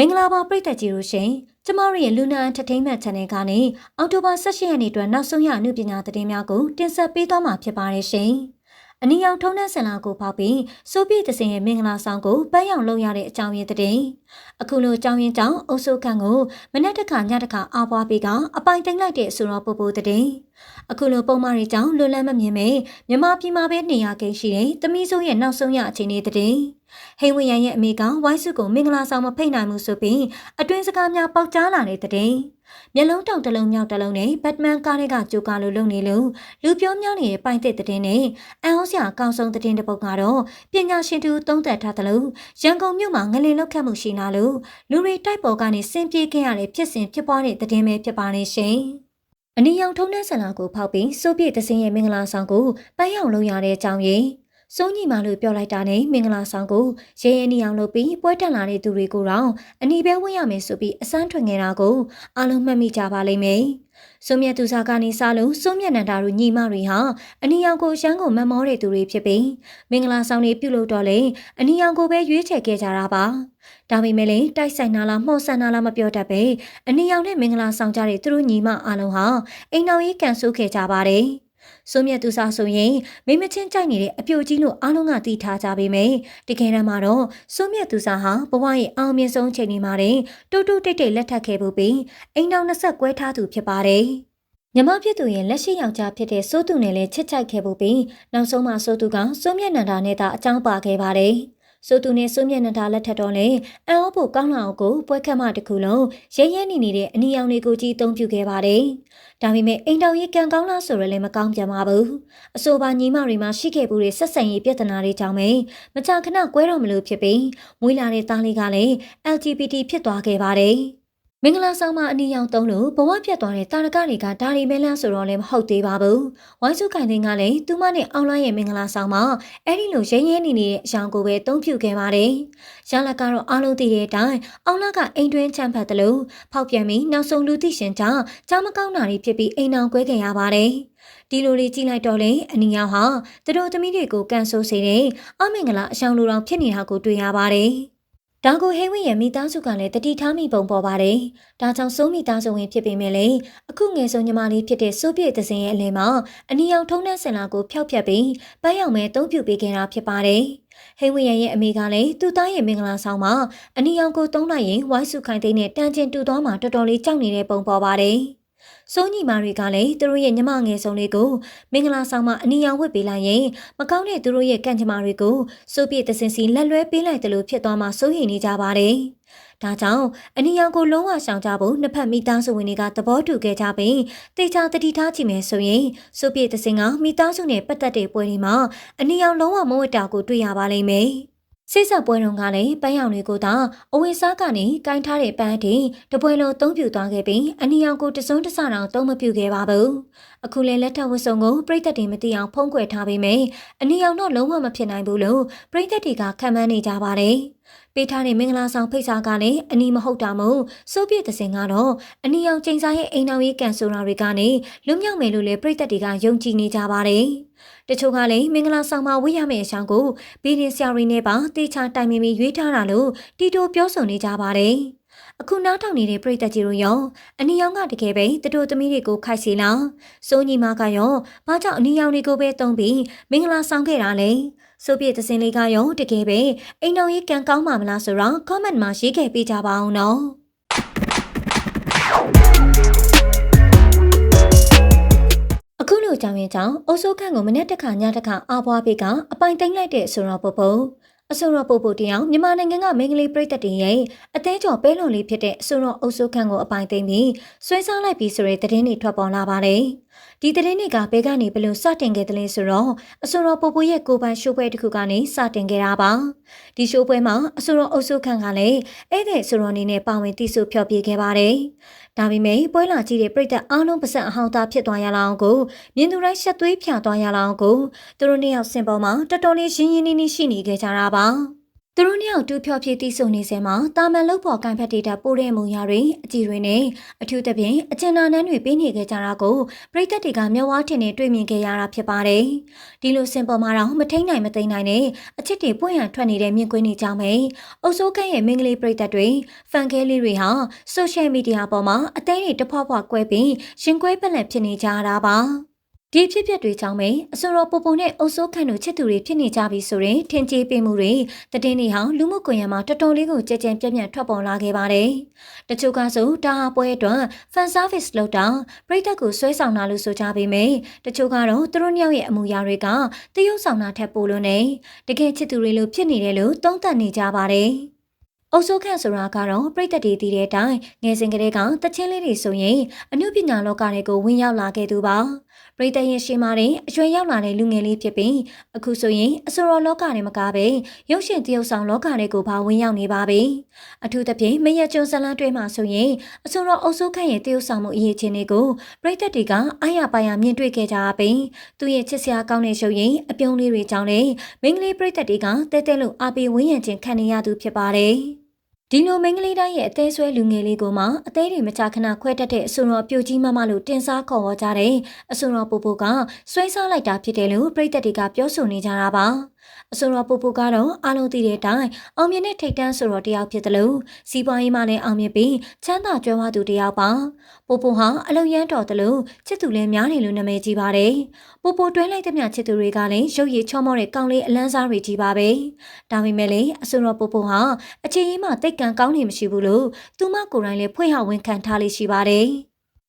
မင်္ဂလာပါပရိသတ်ကြီးတို့ရှင်ကျမတို့ရဲ့ Luna Entertainment Channel ကနေအောက်တိုဘာ16ရက်နေ့အတွက်နောက်ဆုံးရအမှုပညာသတင်းများကိုတင်ဆက်ပေးသွားမှာဖြစ်ပါတယ်ရှင် အနီရောင်ထုံးတဲ့ဆင်လာကိုဖောက်ပြီးစိုးပြည့်တစင်ရဲ့မင်္ဂလာဆောင်ကိုပန်းရောင်လုပ်ရတဲ့အကြောင်းရင်းသတင်းအခုလိုအကြောင်းရင်းကြောင့်အုပ်စုခန့်ကိုမနေ့တခါညတခါအားပွားပြီးကအပိုင်သိမ့်လိုက်တဲ့ဆိုတော့ပူပူသတင်းအခုလိုပုံမှန်တွေကြောင့်လွတ်လပ်မမြင်မဲ့မြမပြည်မှာပဲနေရကိန်းရှိတဲ့သမီးစိုးရဲ့နောက်ဆုံးရအခြေအနေသတင်းဟိန်ဝရန်ရဲ့အမေကဝိုင်းစုကိုမင်္ဂလာဆောင်မဖိတ်နိုင်မှုဆိုပြီးအတွင်းစကားများပေါက်ကြားလာတဲ့တဲ့ မျက်လုံးတောင်တစ်လုံးမြောက်တစ်လုံးနဲ့ဘက်မန်ကားတွေကကြိုကာလိုလုပ်နေလို့လူပြောများနေတဲ့ပိုင်တဲ့တဲ့နဲ့အန်ဟောစရာအကောင်းဆုံးတဲ့တဲ့ပုတ်ကတော့ပညာရှင်သူသုံးသက်ထားတယ်လို့ရန်ကုန်မြို့မှာငလင်လောက်ခတ်မှုရှိလာလို့လူတွေတိုက်ပေါ်ကနေဆင်းပြေးခဲ့ရတဲ့ဖြစ်စဉ်ဖြစ်ပွားတဲ့တဲ့ပဲဖြစ်ပါနေရှင်အနီရောင်ထုံးတဲ့ဆန္ဒကိုဖောက်ပြီးစိုးပြည့်တစင်းရဲ့မင်္ဂလာဆောင်ကိုပန်းရောင်လုပ်ရတဲ့အကြောင်းရင်း စိုးညီမလို့ပြောလိုက်တာနဲ့မင်္ဂလာဆောင်ကိုရဲရဲနီအောင်လုပ်ပြီးပွဲတက်လာတဲ့သူတွေကိုတော့အနီပဲဝင်ရမယ်ဆိုပြီးအစမ်းထွင်ခဲ့တာကိုအားလုံးမှတ်မိကြပါလိမ့်မယ်။စိုးမြတ်သူစားကနေစားလို့စိုးမြတ်နန္ဒာတို့ညီမတွေဟာအနီအောင်ကိုရန်ကိုမမောတဲ့သူတွေဖြစ်ပြီးမင်္ဂလာဆောင်တွေပြုလုပ်တော့လေအနီအောင်ကိုပဲရွေးချယ်ခဲ့ကြတာပါ။ဒါပေမဲ့လည်းတိုက်ဆိုင်နာလားမှော့ဆန်နာလားမပြောတတ်ပဲအနီအောင်နဲ့မင်္ဂလာဆောင်ကြတဲ့သူတို့ညီမအားလုံးဟာအိမ်တော်ကြီးကန်ဆိုးခဲ့ကြပါတယ်။ စိုးမြတ်သူစားဆိုရင်မိမချင်းကြိုက်နေတဲ့အပြိုကြီးလို့အားလုံးကသိထားကြပေမယ့်တကယ်တမ်းမှာတော့စိုးမြတ်သူစားဟာဘဝရဲ့အောင်မြင်ဆုံးချိန်ဒီမှာတင်တူတူတိတ်တိတ်လက်ထပ်ခဲ့ဖို့ပြီးအိမ်တော်နှစ်ဆက်ကွဲထားသူဖြစ်ပါတယ်မြမဖြစ်သူရဲ့လက်ရှိယောက်ျားဖြစ်တဲ့စိုးသူနဲ့လည်းချစ်ချိုက်ခဲ့ဖို့ပြီးနောက်ဆုံးမှစိုးသူကစိုးမြတ်နန္ဒာနဲ့သာအကြောင်းပါခဲ့ပါတယ်။ ဆိုသူနဲ့စိုးမြတ်နတာလက်ထက်တော့လေအန်အောဖို့ကောင်းလာအောင်ကိုပွဲခတ်မတစ်ခုလုံးရဲရဲနေနေတဲ့အနီရောင်တွေကိုကြည့်သုံးပြခဲ့ပါတယ်။ဒါပေမဲ့အိမ်တော်ကြီးကံကောင်းလားဆိုရလည်းမကောင်းပြန်ပါဘူး။အဆိုပါညီမတွေမှာရှိခဲ့မှုတွေဆက်ဆံရေးပြဿနာတွေကြောင့်ပဲမကြာခဏကွဲတော်မလို့ဖြစ်ပြီးမွေးလာတဲ့သားလေးကလည်း LGBT ဖြစ်သွားခဲ့ပါတယ်။ မင်္ဂလာဆောင်မှာအနီရောင်သုံးလို့ဘဝပြတ်သွားတဲ့တာရကတွေကဒါရီမဲလန်းဆိုတော့လည်းမဟုတ်သေးပါဘူး။ဝိုင်းစုခိုင်သိန်းကလည်းသူမနဲ့အောင်လိုင်းရဲ့မင်္ဂလာဆောင်မှာအဲ့ဒီလိုရင်းရင်းနေနေတဲ့အရောင်ကိုပဲသုံးပြခဲ့ပါတယ်။ရလက်ကတော့အားလုံးသိတဲ့အတိုင်းအောင်လာကအိမ်တွင်းချမ်းဖတ်တယ်လို့ဖောက်ပြန်ပြီးနောက်ဆုံးလူသိရှင်ကြောင့်ကြားမကောင်းတာတွေဖြစ်ပြီးအိမ်အောင်ကွဲခဲ့ရပါတယ်။ဒီလိုလေးကြည့်လိုက်တော့လေအနီရောင်ဟာသူတို့သမီးတွေကိုကန်ဆိုးစေတဲ့အမင်္ဂလာအဆောင်လူတော်ဖြစ်နေတာကိုတွေ့ရပါတယ်။ ဒါကိုဟိဝင်းရဲ့မိသားစုကလည်းတတိထားမိပုံပေါ်ပါတယ်။ဒါကြောင့်စိုးမိသားစုဝင်ဖြစ်ပေမဲ့လည်းအခုငယ်ဆုံးညီမလေးဖြစ်တဲ့စိုးပြည့်သစင်ရဲ့အလင်းမှာအနီရောင်ထုံးတဲ့ဆင်လာကိုဖျောက်ဖျက်ပြီးပန်းရောင်မဲအသုံးပြုပေးခဲ့တာဖြစ်ပါတယ်။ဟိဝင်းရဲ့အမေကလည်းသူ့သားရဲ့မင်္ဂလာဆောင်မှာအနီရောင်ကိုသုံးလိုက်ရင်ဝိုင်းစုခိုင်သိန်းနဲ့တန်ကျင်တူသွားမှာတော်တော်လေးကြောက်နေတဲ့ပုံပေါ်ပါတယ်။ စိုးညီမတွေကလည်းသူတို့ရဲ့ညမငယ်ဆုံးလေးကိုမင်္ဂလာဆောင်မှာအနီရောင်ဝတ်ပေးလိုက်ရင်မကောင်းတဲ့သူတို့ရဲ့ကံကြမ္မာတွေကိုစိုးပြည့်တစင်စီလက်လွဲပေးလိုက်တယ်လို့ဖြစ်သွားမှစိုးရိမ်နေကြပါတယ်။ဒါကြောင့်အနီရောင်ကိုလုံးဝရှောင်ကြဖို့နှစ်ဖက်မိသားစုဝင်တွေကသဘောတူခဲ့ကြပြီးတေချာတတိထားကြည့်မယ်ဆိုရင်စိုးပြည့်တစင်ကမိသားစုနဲ့ပတ်သက်တဲ့ပွဲတွေမှာအနီရောင်လုံးဝမဝတ်တာကိုတွေ့ရပါလိမ့်မယ်။ စိတ်ဆက်ပွဲတုန်းကလည်းပန်းရောင်တွေကိုသာအဝိစားကနေကင်ထားတဲ့ပန်းအတင်တပွဲလုံးသုံးပြသွားခဲ့ပြီးအနီရောင်ကိုတစုံတစတောင်သုံးမပြခဲ့ပါဘူး။အခုလည်းလက်ထပ်ဝတ်စုံကိုပြိသက်တွေမသိအောင်ဖုံးကွယ်ထားပေမယ့်အနီရောင်တော့လုံးဝမဖြစ်နိုင်ဘူးလို့ပြိသက်တွေကခံမှန်းနေကြပါတယ်။ပေးထားတဲ့မင်္ဂလာဆောင်ဖိတ်စာကလည်းအနီမဟုတ်တာမို့စိုးပြည့်တဲ့စင်ကတော့အနီအောင်ချိန်စားရဲ့အိမ်တော်ရေးကန်ဆိုတာတွေကနေလွတ်မြောက်မယ်လို့လည်းပြိသက်တွေကယုံကြည်နေကြပါတယ်။ တချို့ကလည်းမင်္ဂလာဆောင်မှာဝေးရမယ့်အကြောင်းကိုဘီဒင်ဆရာရီနဲ့ပါတေချာတိုင်မီမီရွေးထားတာလို့တီတိုပြောဆိုနေကြပါတယ်။အခုနားထောင်နေတဲ့ပြည်သက်ကြီးတို့ရောအနီရောင်ကတကယ်ပဲတတို့သမီးတွေကိုခိုက်စီလားစိုးညီမကရောဘာကြောင့်အနီရောင်တွေကိုပဲတုံးပြီးမင်္ဂလာဆောင်ခဲ့တာလဲဆိုပြည့်သစင်လေးကရောတကယ်ပဲအိမ်တော်ကြီးကံကောင်းမှာမလားဆိုတော့ comment မှာရေးခဲ့ပေးကြပါအောင်နော် လိုကြောင့်ရင်ကြောင့်အိုဆိုးခန့်ကိုမနေ့တခါညတခါအားပွားပေးကအပိုင်သိမ့်လိုက်တဲ့ဆိုတော့ပုပ်ပုပ်အဆိုတော်ပုပ်ပုပ်တယောက်မြန်မာနိုင်ငံကမင်္ဂလိပြည်သက်တင်ရဲ့အသေးကျော်ပဲလွန်လေးဖြစ်တဲ့အဆိုတော်အုပ်စိုးခန့်ကိုအပိုင်သိမ့်ပြီးဆွဲစားလိုက်ပြီးဆိုတဲ့သတင်းတွေထွက်ပေါ်လာပါတယ်။ ဒီသတင်းတွေကဘဲကနေဘယ်လိုစတင်ခဲ့သလဲဆိုတော့အဆိုတော်ပုပ်ပုပ်ရဲ့ကိုပိုင်ရှိုးပွဲတစ်ခုကနေစတင်ခဲ့တာပါ။ဒီရှိုးပွဲမှာအဆိုတော်အုပ်စိုးခန့်ကလည်းအဲ့တဲ့ဆိုတော်အနေနဲ့ပါဝင်တည်ဆူဖျော်ပြခဲ့ပါတယ်။ဒါပေမဲ့ပွဲလာကြည့်တဲ့ပြည်သက်အားလုံးပါစံအဟောင်းသားဖြစ်သွားရလောက်ကိုမြင်သူတိုင်းရှက်သွေးဖြာသွားရလောက်ကိုသူတို့နှစ်ယောက်စင်ပေါ်မှာတော်တော်လေးရင်းရင်းနှီးနှီးရှိနေခဲ့ကြတာပါ သူတို့နှစ်ယောက်တူဖြောပြတီးဆုံနေစမှာတာမန်လုတ်ပေါ်ကန်ဖက်ဒေတာပို့တဲ့မုံရတွေအကြည်တွေနဲ့အထူးသဖြင့်အကျဉ်းသားနှန်းတွေပေးနေခဲ့ကြတာကိုပြည်သက်တွေကမျက်ဝါးထင်နဲ့တွေ့မြင်ခဲ့ရတာဖြစ်ပါတယ်။ဒီလိုစင်ပေါ်မှာတော့မထိန်နိုင်မသိနိုင်နဲ့အချစ်တွေပွင့်ရန်ထွက်နေတဲ့မြင်ကွင်းတွေကြောင့်ပဲအုပ်စိုးခန့်ရဲ့မင်္ဂလိပြည်သက်တွေဖန်ခဲလေးတွေဟာဆိုရှယ်မီဒီယာပေါ်မှာအသေးတွေတဖွာဖွာကွဲပြီးရှင်ကွဲပက်လက်ဖြစ်နေကြတာပါ။ ဒီဖြစ်ပျက်တွေကြောင့်ပဲအစိုးရပူပူနဲ့အုပ်စိုးခန့်တို့ချစ်သူတွေဖြစ်နေကြပြီဆိုရင်ထင်ကြေးပေးမှုတွေတည်င်းနေဟောင်းလူမှုကွန်ရက်မှာတော်တော်လေးကိုကြကြံပြန့်ပြန့်ထွက်ပေါ်လာခဲ့ပါတယ်။တချို့ကဆိုတာဟာပွဲအတွက် fan service လုပ်တာပြည်သက်ကိုဆွဲဆောင်တာလို့ဆိုကြပေမယ့်တချို့ကတော့သူတို့နှစ်ယောက်ရဲ့အမူအရာတွေကတရုပ်ဆောင်တာထက်ပိုလို့နေတကယ်ချစ်သူတွေလို့ဖြစ်နေတယ်လို့သုံးသပ်နေကြပါတယ်။အုပ်စိုးခန့်ဆိုတာကတော့ပြိတ္တတွေတည်တဲ့အတိုင်းငယ်စဉ်ကတည်းကတချင်းလေးတွေဆိုရင်အမှုပညာလောကတွေကိုဝင်ရောက်လာခဲ့သူပါ ပြိတ္တရင်ရှိမာတဲ့အရွယ်ရောက်လာတဲ့လူငယ်လေးဖြစ်ပြီးအခုဆိုရင်အစိုးရလောကတွေမကပဲရုပ်ရှင်တရုပ်ဆောင်လောကတွေကိုပါဝင်ရောက်နေပါပြီအထူးသဖြင့်မရကျွန်းဇလန်းတွေမှာဆိုရင်အစိုးရအုပ်စိုးခန့်ရဲ့တရုပ်ဆောင်မှုအရေးချင်းတွေကိုပြိတ္တတွေကအားရပါရမြင်တွေ့ခဲ့ကြပြီးသူရဲ့ချစ်စရာကောင်းတဲ့ရုပ်ရည်အပြုံးလေးတွေကြောင့်လေမိန်းကလေးပြိတ္တတွေကတဲတဲလို့အားပေးဝန်းရံခြင်းခံနေရသူဖြစ်ပါတယ် ဒီလိုမင်းကလေးတိုင်းရဲ့အသေးဆွဲလူငယ်လေးကိုမှအသေးတွေမကြခဏခွဲတတ်တဲ့အစွန်တော်ပြိုကြီးမမလို့တင်စားခေါ်ဝေါ်ကြတဲ့အစွန်တော်ပူပူကဆွဲစားလိုက်တာဖြစ်တယ်လို့ပြည်သက်တွေကပြောဆိုနေကြတာပါ အဆိုတော်ပူပူကတော့အားလုံးသိတဲ့အတိုင်းအောင်မြင်တဲ့ထိတ်တန်းဆိုတော်တယောက်ဖြစ်တယ်လို့စီးပွားရေးမှလည်းအောင်မြင်ပြီးချမ်းသာကြွယ်ဝသူတယောက်ပါပူပူဟာအလုံရမ်းတော်တယ်လို့ချစ်သူလည်းများတယ်လို့နာမည်ကြီးပါတယ်ပူပူတွဲလိုက်တဲ့မြချစ်သူတွေကလည်းရုပ်ရည်ချောမောတဲ့ကောင်းလေးအလန်းစားတွေကြီးပါပဲဒါပေမဲ့လည်းအဆိုတော်ပူပူဟာအခြေရေးမှတိတ်ကန်ကောင်းနေမရှိဘူးလို့သူမကိုယ်တိုင်လည်းဖွင့်ဟဝန်ခံထားလေးရှိပါတယ်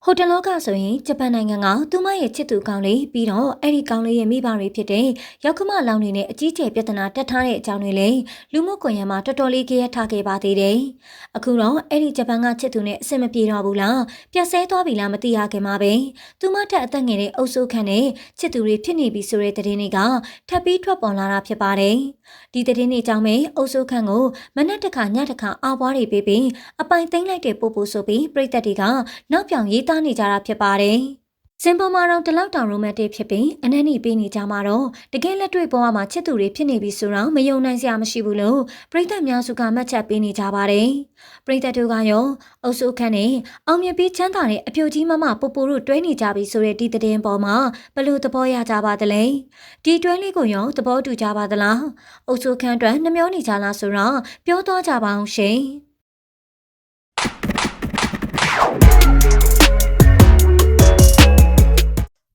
ဟိုတယ်လောကဆိုရင်ဂျပန်နိုင်ငံကသူမရဲ့ချစ်သူကောင်းလေးပြီးတော့အဲ့ဒီကောင်းလေးရဲ့မိဘတွေဖြစ်တဲ့ရောက်ခမလောင်နေနဲ့အကြီးကျယ်ပြဿနာတက်ထားတဲ့အကြောင်းတွေလည်းလူမှုကွန်ရက်မှာတော်တော်လေးကြရထားခဲ့ပါသေးတယ်။အခုတော့အဲ့ဒီဂျပန်ကချစ်သူနဲ့အဆင်မပြေတော့ဘူးလား။ပြတ်ဆဲသွားပြီလားမသိရခင်မှာပဲ။သူမထက်အသက်ငယ်တဲ့အုပ်စုခန့်နဲ့ချစ်သူတွေဖြစ်နေပြီဆိုတဲ့သတင်းတွေကထပ်ပြီးထွက်ပေါ်လာတာဖြစ်ပါတယ်။ ဒီသတင်းတွေကြောင့်ပဲအုပ်စုခန့်ကိုမနက်တစ်ခါညတစ်ခါအားပွားတွေပေးပြီးအပိုင်သိမ်းလိုက်တဲ့ပို့ပို့ဆိုပြီးပြည်သက်တွေကနောက်ပြောင်ရေးသားနေကြတာဖြစ်ပါတယ်။ စင်ပေါ်မှာတော့တလောက်တောင်ရိုမန်တစ်ဖြစ်ပြီးအနက်နီပေးနေကြမှာတော့တကယ်လက်တွေ့ပေါ်မှာချစ်သူတွေဖြစ်နေပြီဆိုတော့မယုံနိုင်စရာမရှိဘူးလို့ပရိသတ်များစုကမှတ်ချက်ပေးနေကြပါတယ်။ပရိသတ်တို့ကရောအုပ်စုခန့်နဲ့အောင်မြင်ပြီးချမ်းသာတဲ့အပြိုကြီးမမပူပူတို့တွဲနေကြပြီဆိုတဲ့ဒီသတင်းပေါ်မှာဘလို့သဘောရကြပါသလဲ။ဒီတွဲလေးကိုရောသဘောတူကြပါသလား။အုပ်စုခန့်အတွက်နှမျောနေကြလားဆိုတော့ပြောသွားကြပါအောင်ရှင်။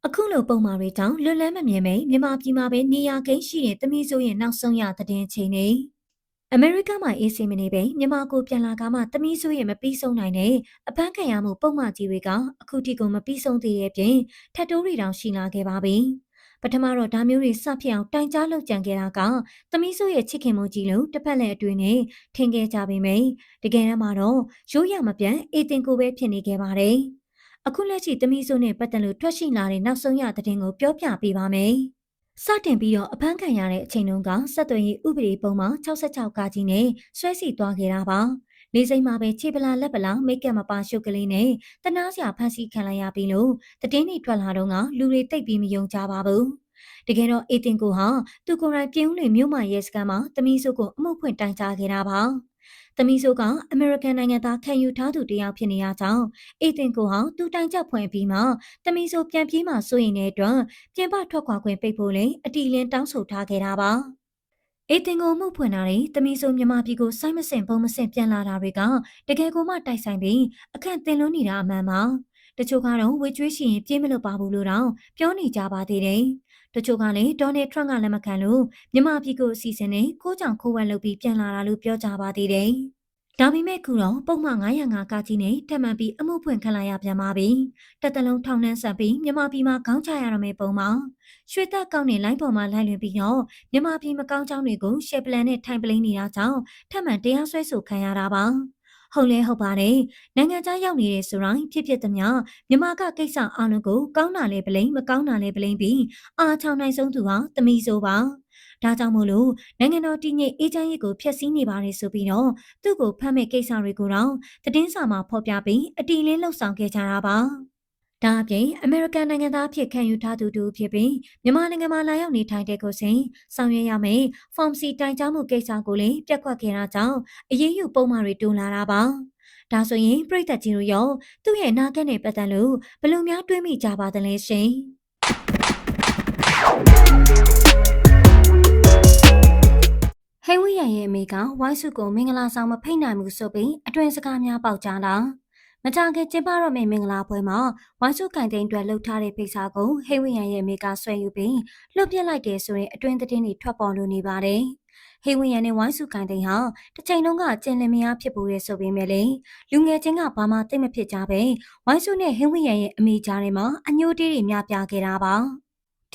အခုလိုပုံမှာတွေကြောင့်လွတ်လန်းမမြင်မိမြန်မာပြည်မှာပဲနေရကိန်းရှိတဲ့သမီးဆိုရင်နောက်ဆုံးရသတင်းချိန်နေအမေရိကမှာအေးစီမနေပဲမြန်မာကိုပြန်လာကမှသမီးဆိုရင်မပြီးဆုံးနိုင်တဲ့အပန်းခံရမှုပုံမှန်ကြီးတွေကအခုထိကိုမပြီးဆုံးသေးရဲ့ပြင်ထပ်တိုးတွေတောင်ရှိလာခဲ့ပါပြီပထမတော့ဒါမျိုးတွေစဖြစ်အောင်တိုင်ကြားလုပ်ကြံခဲ့တာကသမီးဆိုရဲ့ချစ်ခင်မှုကြီးလို့တစ်ဖက်လည်းအတွင်းနဲ့ထင်ခဲ့ကြပေမယ့်တကယ်တမ်းမှာတော့ရိုးရမပြန်အေးတင်ကိုပဲဖြစ်နေခဲ့ပါတယ်။ အခုလက်ရှိသမီးစုနဲ့ပတ်သက်လို့ထွက်ရှိလာတဲ့နောက်ဆုံးရသတင်းကိုပြောပြပေးပါမယ်။စတင်ပြီးတော့အဖမ်းခံရတဲ့အချိန်တုန်းကဆက်သွယ်ရေးဥပဒေပုံမှာ66ကကြီးနဲ့ဆွဲစီသွားခဲ့တာပါ။လေးစိမ်မှာပဲခြေပလာလက်ပလာမိတ်ကပ်မပါရှုပ်ကလေးနဲ့တနာစရာဖန်စီခံလိုက်ရပြီလို့တည်င်းတွေထွက်လာတော့ကလူတွေတိတ်ပြီးမယုံကြပါဘူး။တကယ်တော့အေတင်ကိုဟာသူကိုယ်တိုင်ပြင်းဦးလေမြို့မှာရဲစခန်းမှာတမီးစုကိုအမှုဖွင့်တိုင်ကြားခဲ့တာပါ။ သမီးဆိုကအမေရိကန်နိုင်ငံသားခံယူထားသူတယောက်ဖြစ်နေရကြောင်းအေတင်ကိုဟာသူတိုင်ချက်ဖွင့်ပြီးမှသမီးဆိုပြန်ပြေးမှစိုးရင်တဲ့အတွက်ပြင်ပထွက်ခွာခွင့်ပိတ်ဖို့လည်းအတီလင်းတောင်းဆိုထားခဲ့တာပါအေတင်ကိုမှုဖွင့်တာတွေတမီဆိုမြမပြည်ကိုစိုက်မစင်ပုံမစင်ပြန်လာတာတွေကတကယ်ကိုမှတိုက်ဆိုင်ပြီးအခန့်တင်လွန်းနေတာအမှန်ပါ တချို့ကတော့ဝေကျွေးရှိရင်ပြေးမလို့ပါဘူးလို့တော့ပြောနေကြပါသေးတယ်တချို့ကလည်းဒေါ်နယ်ထရန့်ကလက်မခံလို့မြန်မာပြည်ကိုအစီအစဉ်နဲ့ကိုကြောင်ခိုးဝက်လုပ်ပြီးပြန်လာတာလို့ပြောကြပါသေးတယ်။ဒါပေမဲ့ခုတော့ပုံမှန်905ကကြီးနဲ့တက်မှန်ပြီးအမှုဖွင့်ခံလိုက်ရပြန်ပါပြီ။တက်တလုံးထောင်နှန်းဆက်ပြီးမြန်မာပြည်မှာခေါင်းချရရမယ့်ပုံမှာရွှေသက်ကောင်းတဲ့လိုင်းပေါ်မှာလိုက်လွင်ပြီးတော့မြန်မာပြည်မကောင်းကြောင်းတွေကိုရှယ်ပလန်နဲ့ထိုင်ပလိန်နေတာကြောင့်ထပ်မံတရားစွဲဆိုခံရတာပါ။ ဟုတ်လဲဟုတ်ပါတယ်နိုင်ငံခြားရောက်နေတယ်ဆိုရင်ဖြစ်ဖြစ်သမျှမြမကကိစ္စအားလုံးကိုကောင်းတာလဲပလိန်မကောင်းတာလဲပလိန်ပြီးအားချောင်းနိုင်ဆုံးသူဟာတမီဆိုပါဒါကြောင့်မို့လို့နိုင်ငံတော်တည်ငြိမ်အေးချမ်းရေးကိုဖျက်ဆီးနေပါတယ်ဆိုပြီးတော့သူ့ကိုဖမ်းမဲ့ကိစ္စတွေကိုတော့သတင်းစာမှာဖော်ပြပြီးအတီလင်းလှုပ်ဆောင်ခဲ့ကြတာပါ ဒါအပြင်အမေရိကန်နိုင်ငံသားဖြစ်ခံယူထားသူတူဖြစ်ပြီးမြန်မာနိုင်ငံမှာလာရောက်နေထိုင်တဲ့ကိုစဉ်ဆောင်ရွက်ရမယ်။ Form C တိုင်ကြားမှုကိစ္စကိုလည်းပြက်ကွက်ခဲ့တာကြောင့်အရေးယူပုံမှန်တွေတိုးလာတာပါ။ဒါဆိုရင်ပြည်သက်ကြီးတို့ရောသူ့ရဲ့နာကက်နဲ့ပတ်သက်လို့ဘယ်လိုများတွေးမိကြပါသလဲရှင်။ဟဲဝီရရဲ့အမေကဝိုင်းစုကိုမင်္ဂလာဆောင်မဖိတ်နိုင်ဘူးဆိုပြီးအတွင်စကားများပေါက်ကြတာ မကြခင်ကျင်းပတော့မယ့်မင်္ဂလာပွဲမှာဝိုင်းစုကန်တိန်အတွက်လှုပ်ထားတဲ့ဖိတ်စာကိုဟေဝီယန်ရဲ့အမေကဆွဲယူပြီးလွတ်ပြစ်လိုက်တယ်ဆိုရင်အတွင်သတင်းတွေထွက်ပေါ်လို့နေပါတယ်။ဟေဝီယန်နဲ့ဝိုင်းစုကန်တိန်ဟာတစ်ချိန်လုံးကကျင်လင်မယားဖြစ်ပူရဲဆိုပေမဲ့လေလူငယ်ချင်းကဘာမှသိမဖြစ်ကြပဲဝိုင်းစုနဲ့ဟေဝီယန်ရဲ့အမေကြားထဲမှာအညိုတေးတွေများပြားခဲ့တာပါ။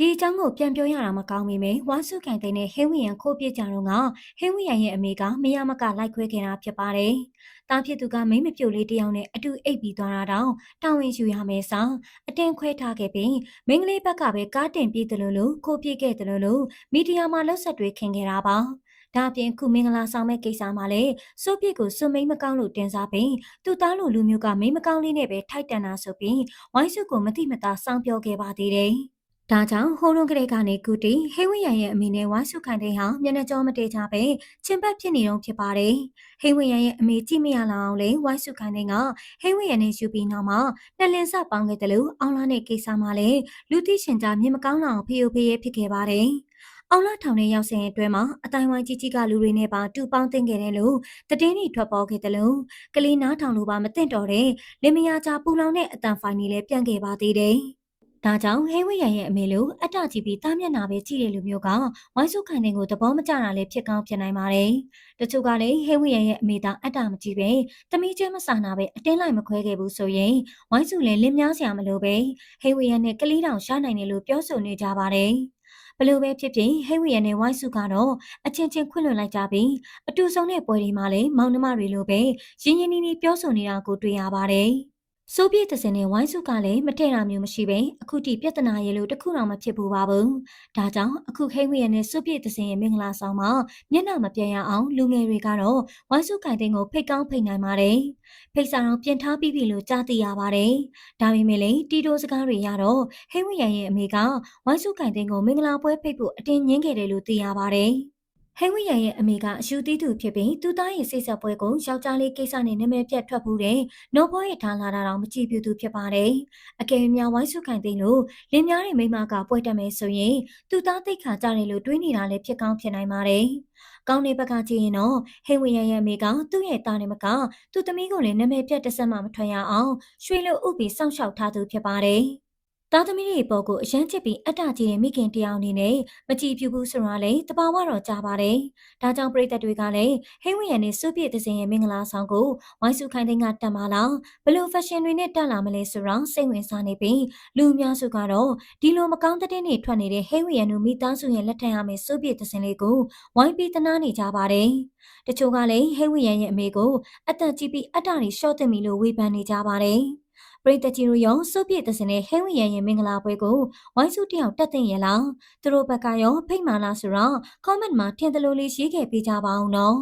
ဒီအကြောင်းကိုပြန်ပြောရတာမကောင်းမိမယ်ဝါစုကန်တဲ့နဲ့ဟင်းဝီယန်ခိုးပြကြတော့ကဟင်းဝီယန်ရဲ့အမေကမရမကလိုက်ခွဲခဲ့တာဖြစ်ပါတယ်။တားဖြစ်သူကမိမပြုတ်လေးတယောက်နဲ့အတူအိပ်ပြီးသွားတာတောင်တောင်းဝင်ယူရမယ်ဆောင်အတင်းခွဲထားခဲ့ပြီးမိန်းကလေးဘက်ကပဲကားတင်ပြေးတယ်လို့လို့ခိုးပြေးခဲ့တယ်လို့လို့မီဒီယာမှာလှုပ်ဆက်တွေခင်ခဲ့တာပါ။ဒါအပြင်ခုမင်္ဂလာဆောင်မဲ့ကိစ္စမှာလည်းစိုးပြစ်ကိုစွမိန်မကောင်းလို့တင်စားပြီးသူ့သားလိုလူမျိုးကမိန်မကောင်းလေးနဲ့ပဲထိုက်တန်တာဆိုပြီးဝိုင်းစုကိုမတိမတာစောင်းပြောခဲ့ပါသေးတယ်။ ဒါကြောင့်ဟိုးလုံးကလေးကနေကူတီဟေဝိယန်ရဲ့အမိနဲ့ဝါစုခိုင်တဲ့ဟာမျက်နှာကြောမတေးကြပဲချင်းပတ်ဖြစ်နေတော့ဖြစ်ပါတယ်။ဟေဝိယန်ရဲ့အမိကြည့်မရလောက်အောင်လေဝါစုခိုင်တဲ့ကဟေဝိယန်နဲ့ယူပြီးနောက်မှာနှစ်လင်းစပေါင်းခဲ့တယ်လို့အောင်လာတဲ့ကိစ္စမှာလည်းလူသိရှင်ကြားမြင်မကောင်းလောက်ဖေယိုဖေးဖြစ်ခဲ့ပါတယ်။အောင်လာထောင်ထဲရောက်စဉ်အတွဲမှာအတိုင်းဝိုင်းကြီးကြီးကလူတွေနဲ့ပါတူပေါင်းတင်ခဲ့တယ်လို့တည်င်းတွေထွက်ပေါ်ခဲ့တယ်လို့ကလေးနားထောင်လို့ပါမသိတော့တဲ့လင်မယားကြားပူလောင်တဲ့အတန်ဖိုင်တွေလည်းပြန်ခဲ့ပါသေးတယ်။ ဒါကြောင့်ဟဲဝိရန်ရဲ့အမေလိုအတ္တကြည့်ပြီးတားမျက်နာပဲကြည့်တဲ့လူမျိုးကဝိုင်းစုခိုင်တဲ့ကိုသဘောမကျတာလည်းဖြစ်ကောင်းဖြစ်နိုင်ပါတယ်။တချို့ကလည်းဟဲဝိရန်ရဲ့အမေသာအတ္တမကြည့်ပဲတမီးချင်းမဆာနာပဲအတင်းလိုက်မခွဲခဲ့ဘူးဆိုရင်ဝိုင်းစုလည်းလင်းများစရာမလိုပဲဟဲဝိရန်နဲ့ကလေးတောင်ရှားနိုင်တယ်လို့ပြောဆိုနေကြပါတယ်။ဘလို့ပဲဖြစ်ဖြစ်ဟဲဝီယန်နဲ့ဝိုင်းစုကတော့အချင်းချင်းခွင့်လွှတ်လိုက်ကြပြီးအတူဆုံးတဲ့ပွဲတွေမှာလည်းမောင်နှမတွေလိုပဲရင်းရင်းနှီးနှီးပြောဆိုနေတာကိုတွေ့ရပါတယ်။ စိုးပြေးတဲ့စင်နဲ့ဝိုင်းစုကလည်းမတည့်တာမျိုးမရှိပဲအခုထိပြဿနာရေလို့တခုတော့မဖြစ်ဘူးပါဘူး။ဒါကြောင့်အခုခိမ့်ဝရနဲ့စိုးပြေးတဲ့စင်ရဲ့မင်္ဂလာဆောင်မှာမျက်နှာမပြတ်ရအောင်လူငယ်တွေကတော့ဝိုင်းစုကင်တဲ့ကိုဖိတ်ကောင်းဖိတ်နိုင်ပါတယ်။ဖိတ်စာတော့ပြင်ထားပြီးပြီလို့ကြားသိရပါတယ်။ဒါပေမဲ့လည်းတီတိုစကားတွေရတော့ဟိမ့်ဝရရဲ့အမေကဝိုင်းစုကင်တဲ့ကိုမင်္ဂလာပွဲဖိတ်ဖို့အတင်းညင်းခဲ့တယ်လို့သိရပါတယ်။ ဟဲဝိယန်ရဲ့အမေကအယူသီးသူဖြစ်ပြီးသူသားရဲ့စိတ်ဆက်ပွဲကိုယောက်ျားလေးကိစ္စနဲ့နာမည်ပြတ်ထွက်မှုတဲ့နောဘောရဲ့ထားလာတာတော့မကြည့်ပြသူဖြစ်ပါတယ်။အကယ်၍များဝိုင်းစုခိုင်သိလို့လင်းများတဲ့မိမကပွဲတက်မယ်ဆိုရင်သူသားသိခါကြတယ်လို့တွေးနေတာလည်းဖြစ်ကောင်းဖြစ်နိုင်ပါတယ်။ကောင်းတဲ့ဘက်ကကြည့်ရင်တော့ဟေဝီယန်ရဲ့အမေကသူ့ရဲ့သားနဲ့မကသူ့သမီးကိုလည်းနာမည်ပြတ်တစ်ဆက်မှမထွက်ရအောင်ရွှေလို့ဥပြီးစောင့်ရှောက်ထားသူဖြစ်ပါတယ်။ သားသမီးတွေပေါ်ကိုအရန်ချစ်ပြီးအတ္တကြီးတဲ့မိခင်တယောက်အနေနဲ့မကြည့်ပြဘူးဆိုတာလည်းတဘာဝတော့ကြားပါတယ်။ဒါကြောင့်ပရိသတ်တွေကလည်းဟင်းဝရံနဲ့စုပြည့်တဲ့စင်ရဲ့မင်္ဂလာဆောင်ကိုဝိုင်းစုခိုင်တဲ့ကတက်มาလားဘလို့ fashion တွေနဲ့တက်လာမလဲဆိုတော့စိတ်ဝင်စားနေပြီးလူအများစုကတော့ဒီလိုမကောင်းတဲ့တွေထွက်နေတဲ့ဟင်းဝရံတို့မိသားစုရဲ့လက်ထံရမယ့်စုပြည့်တဲ့စင်လေးကိုဝိုင်းပြီးတနာနေကြပါတယ်။တချို့ကလည်းဟင်းဝရံရဲ့အမေကိုအသက်ကြီးပြီးအတ္တတွေရှော့တင်ပြီလို့ဝေဖန်နေကြပါတယ်။ ပရိသတ်ကြီးတို့ရောစုပြည့်တဲ့စင်နဲ့ဟဲဝီယန်ရဲ့မင်္ဂလာပွဲကိုဝိုင်းစုတယောက်တက်တင်ရလားသူတို့ဘက်ကရောဖိတ်မာလားဆိုတော့ comment မှာထင်သလိုလေးရေးခဲ့ပေးကြပါအောင်နော်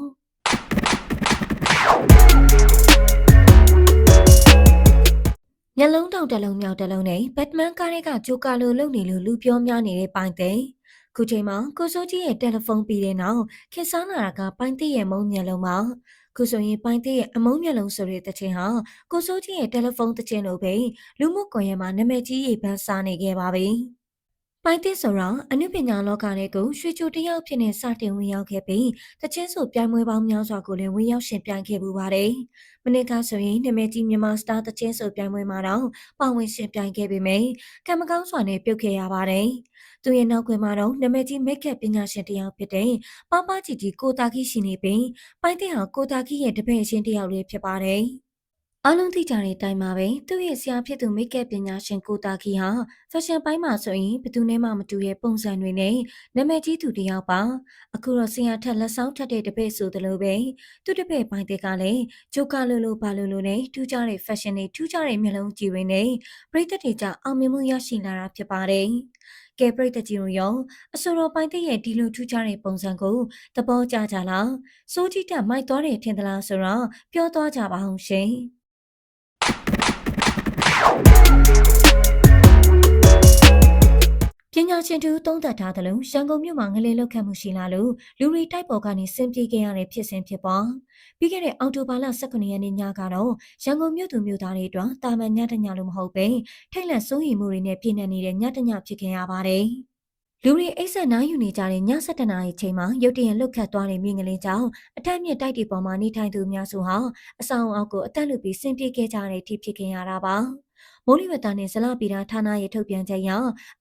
ညလုံးတောင်တလုံးမြောက်တလုံးနဲ့ဘက်မန်ကားတွေကဂျိုကာလိုလုပ်နေလို့လူပြောများနေတဲ့ပိုင်သိခုချိန်မှာကိုစိုးကြီးရဲ့တယ်လီဖုန်းပြီးတဲ့နောက်ခေတ်စားလာတာကပိုင်သိရဲ့မုံမျက်လုံးမှာ ခုဆိုရင်ပိုင်းသေးရဲ့အမုန်းမျက်လုံးဆိုတဲ့တခြင်းဟာကိုစိုးကြီးရဲ့တယ်လီဖုန်းတခြင်းလိုပဲလူမှုကွန်ရက်မှာနာမည်ကြီးရေးပန်းစားနေခဲ့ပါပြီ။ ပိုင်းသေးဆိုတော့အနုပညာလောကနဲ့ကိုရွှေချိုတယောက်ဖြစ်နေစတင်ဝင်ရောက်ခဲ့ပြီးတခြင်းဆိုပြိုင်ပွဲပေါင်းများစွာကိုလည်းဝင်ရောက်ရှင်ပြိုင်ခဲ့ပူပါတယ်။မနေ့ကဆိုရင်နာမည်ကြီးမြန်မာစတာတခြင်းဆိုပြိုင်ပွဲမှာတော့ပါဝင်ရှင်ပြိုင်ခဲ့ပေမယ့်ကံမကောင်းစွာနဲ့ပြုတ်ခဲ့ရပါတယ်။သူရဲ့နောက်ကွယ်မှာတော့နာမည်ကြီးမိတ်ကပ်ပညာရှင်တစ်ယောက်ဖြစ်တဲ့ပပကြည်ကြီးကိုတာခိရှိနေပြီးပိုင်တဲ့ဟာကိုတာခိရဲ့တပည့်ရှင်တစ်ယောက်လေးဖြစ်ပါတယ်။ အလုံးသိကြတဲ့အတိုင်းမှာပဲသူ့ရဲ့ဆရာဖြစ်သူမိတ်ကပ်ပညာရှင်ကိုတာခိဟာဖက်ရှင်ပိုင်းမှာဆိုရင်ဘယ်သူနဲ့မှမတူတဲ့ပုံစံတွေနဲ့နာမည်ကြီးသူတစ်ယောက်ပါအခုတော့ဆရာထက်လက်ဆောင်ထက်တဲ့တပည့်ဆိုသလိုပဲသူတပည့်ပိုင်းတဲ့ကလည်းဂျိုကာလိုလိုဘာလိုလိုနဲ့ထူးခြားတဲ့ဖက်ရှင်တွေထူးခြားတဲ့မျက်လုံးကြည့်တွေနဲ့ပြည်သက်တွေကြောင့်အောင်မြင်မှုရရှိလာတာဖြစ်ပါတယ်။ကဲပရိသတ်ကြီးတို့ရောအဆိုတော်ပိုင်းတဲ့ရဲ့ဒီလိုထူးခြားတဲ့ပုံစံကိုသဘောကျကြလားစိုးကြည့်တက်မိုက်သွားတယ်ထင်သလားဆိုတော့ပြောသွားကြပါအောင်ရှင် ညာရှင်တူသုံးသပ်ထားသလိုရန်ကုန်မြို့မှာငလင်လောက်ခတ်မှုရှိလာလို့လူတွေတိုက်ပေါ်ကနေဆင်းပြေးခဲ့ရတဲ့ဖြစ်စဉ်ဖြစ်ပေါ်ပြီးခဲ့တဲ့အောက်တိုဘာလ18ရက်နေ့ညကတော့ရန်ကုန်မြို့သူမြို့သားတွေအတွက်တာမန်ညတညလို့မဟုတ်ပဲထိတ်လန့်စိုးရိမ်မှုတွေနဲ့ပြည့်နေနေတဲ့ညတညဖြစ်ခဲ့ရပါတယ်လူတွေအိတ်ဆက်နားယူနေကြတဲ့ည7:00နာရီချိန်မှာရုတ်တရက်လှုပ်ခတ်သွားတဲ့မြင်းကလေးကြောင့်အထက်မြင့်တိုက်တွေပေါ်မှာနေထိုင်သူများစုဟာအဆောင်အောက်ကိုအသက်လူပြီးဆင်းပြေးခဲ့ကြတဲ့အထိဖြစ်ခဲ့ရတာပါ မိုးလေဝသနဲ့ဇလပီတာဌာနရဲ့ထုတ်ပြန်ချက်အရ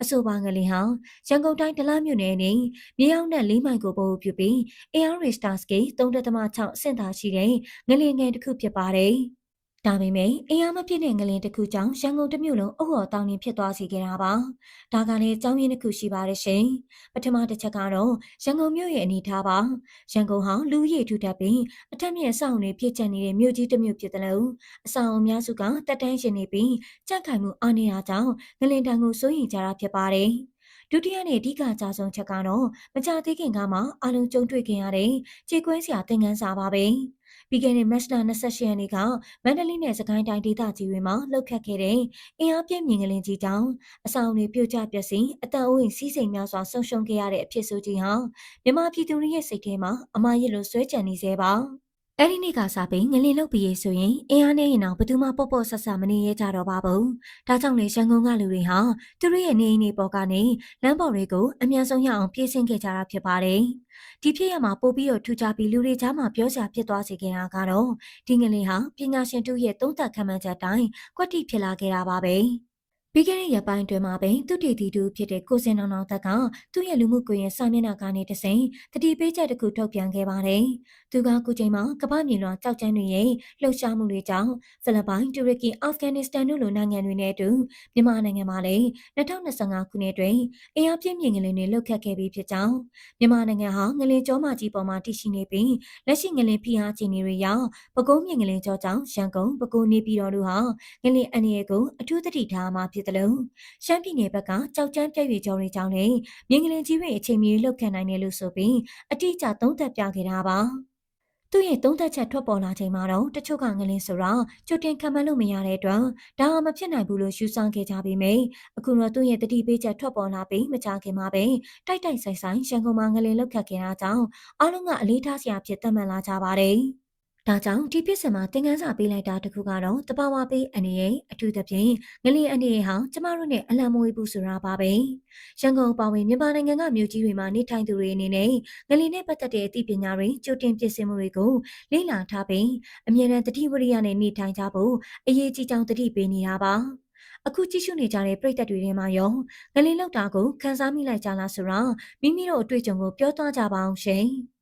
အဆိုပါငလင်ဟာရန်ကုန်တိုင်းဒလမြို့နယ်နဲ့မြေအောင်နဲ့လေးမိုင်ကိုပို့ပြုပြီး AR Star Scale 3.6အဆင့်သာရှိတဲ့ငလင်ငယ်တစ်ခုဖြစ်ပါတယ်။ ဒါပေမဲ့အင်အားမဖြစ်တဲ့ငလင်တစ်ခုကြောင့်ရန်ကုန်တစ်မြို့လုံးအုပ်ော်တောင်းနေဖြစ်သွားစေခဲ့တာပါ။ဒါကလည်းအကြောင်းရင်းတစ်ခုရှိပါတယ်ရှင်။ပထမတစ်ချက်ကတော့ရန်ကုန်မြို့ရဲ့အနေအထားပါ။ရန်ကုန်ဟာလူရည်ထူထပ်ပြီးအထက်မြင့်အဆောက်အုံတွေဖြစ်ချင်နေတဲ့မြို့ကြီးတစ်မြို့ဖြစ်တယ်လို့အဆောက်အုံများစုကတက်တန်းရှင်နေပြီးကြန့်ခိုင်မှုအားနည်းတာကြောင့်ငလင်တန်ကိုစိုးရိမ်ကြတာဖြစ်ပါတယ်။ဒုတိယနဲ့အဓိကအကြဆုံးချက်ကတော့မကြသေးခင်ကမှအလုံးကျုံတွေ့ခင်ရတဲ့ခြေကွဲစရာသင်ခန်းစာပါပဲ။ ပြီးခဲ့တဲ့မတ်လ28ရက်နေ့ကမန္တလေးနယ်စကိုင်းတိုင်းဒေသကြီးတွေမှာလှုပ်ခတ်ခဲ့တဲ့အင်အားပြင်းမြင်ကလေးကြီးကြောင့်အဆောင်တွေပြိုကျပျက်စီးအတန်အိုးစီးစိမ်များစွာဆုံးရှုံးခဲ့ရတဲ့အဖြစ်ဆိုကြီးဟာမြမပြည်သူတွေရဲ့စိတ်ထဲမှာအမားရစ်လိုဆွဲကြံနေစေပါ အဲ့ဒီနေ့ကစားပြီးငလင်လုတ်ပြီးဆိုရင်အင်အားနဲ့ရင်တော့ဘသူမှပေါ့ပေါ့ဆဆမနေရကြတော့ပါဘူး။ဒါကြောင့်လေရန်ကုန်ကလူတွေဟာသူတို့ရဲ့နေအိမ်တွေပေါ်ကနေလမ်းပေါ်တွေကိုအမြန်ဆုံးရအောင်ပြေးဆင်းခဲ့ကြတာဖြစ်ပါတယ်။ဒီဖြစ်ရမှာပို့ပြီးတော့ထူကြပြီးလူတွေကြားမှာပြောစရာဖြစ်သွားစေခဲ့တာကတော့ဒီငလင်ဟာပညာရှင်တို့ရဲ့သုံးသပ်ခံမှန်းချက်တိုင်းကွက်တိဖြစ်လာခဲ့တာပါပဲ။ပြီးခဲ့တဲ့ရက်ပိုင်းတွင်မှာပင်သူတည်တည်တူဖြစ်တဲ့ကိုစင်နောင်နောင်သက်ကသူ့ရဲ့လူမှုကွန်ရက်စာမျက်နှာကနေတစိမ့်တတိပေးချက်တစ်ခုထုတ်ပြန်ခဲ့ပါတယ်။ သူကခုချိန်မှာကမ္ဘာမြေလွှာကြောက်ကြမ်းတွေရဲ့လှုပ်ရှားမှုတွေကြောင့်ဖိလစ်ပိုင်၊တူရကီ၊အာဖဂန်နစ္စတန်တို့လိုနိုင်ငံတွေနဲ့အတူမြန်မာနိုင်ငံမှာလည်း2025ခုနှစ်တွင်အင်အားပြင်းမြင့်ငလင်တွေလှုပ်ခတ်ခဲ့ပြီးဖြစ်ကြောင်းမြန်မာနိုင်ငံဟာငလင်ကျောမကြီးပေါ်မှာတည်ရှိနေပြီးလက်ရှိငလင်ဖိအားခြင်းတွေရောက်ပဲခူးမြင့်ငလင်ကျောကြောင့်ရန်ကုန်ပဲခူးနေပြည်တော်တို့ဟာငလင်အန်ရီကိုအထူးသတိထားမှာဖြစ်တယ်လို့ရှမ်းပြည်နယ်ဘက်ကကြောက်ကြမ်းပြည့်ရွေကြောတွေကြောင့်လည်းမြင်းကလေးကြီးတွေအချိန်မီလှုပ်ခတ်နိုင်တယ်လို့ဆိုပြီးအတိအကျသုံးသပ်ပြခဲ့တာပါ သူ့ရဲ့သုံးသက်ချက်ထွက်ပေါ်လာချိန်မှာတော့တချို့ကငလင်းဆိုတော့ကြိုတင်ခံမှန်းလို့မရတဲ့အတွက်ဒါမှမဖြစ်နိုင်ဘူးလို့ယူဆခဲ့ကြပေမယ့်အခုတော့သူ့ရဲ့တတိပေးချက်ထွက်ပေါ်လာပြီးမကြခင်မှာပဲတိုက်တိုက်ဆိုင်ဆိုင်ရန်ကုန်မှာငလင်းလောက်ခတ်ခဲ့တာကြောင့်အားလုံးကအလေးထားစရာဖြစ်သတ်မှတ်လာကြပါတယ်။ ဒါကြောင့်ဒီပြစ်စင်မှာသင်ခန်းစာပေးလိုက်တာတခုကတော့တဘာဝပေးအနေရဲ့အထူးသဖြင့်ငလျင်အနေရဲ့ဟာကျမတို့နဲ့အလံမွေးဘူးဆိုတာပါပဲရန်ကုန်ပါဝင်မြန်မာနိုင်ငံကမြို့ကြီးတွေမှာနေထိုင်သူတွေအနေနဲ့ငလျင်နဲ့ပတ်သက်တဲ့အသိပညာတွေကြိုတင်ပြင်ဆင်မှုတွေကိုလေ့လာထားပြီးအမြဲတမ်းတတိဝရိယနဲ့နေထိုင်ကြဖို့အရေးကြီးကြောင်းတတိပေးနေတာပါအခုကြည့်ရှုနေကြတဲ့ပရိသတ်တွေထဲမှာရောငလင်လောက်တာကိုခန်းစားမိလိုက်ကြလားဆိုတော့မိမိတို့အတွေ့အကြုံကိုပြောသွားကြပါအောင်ရှင်။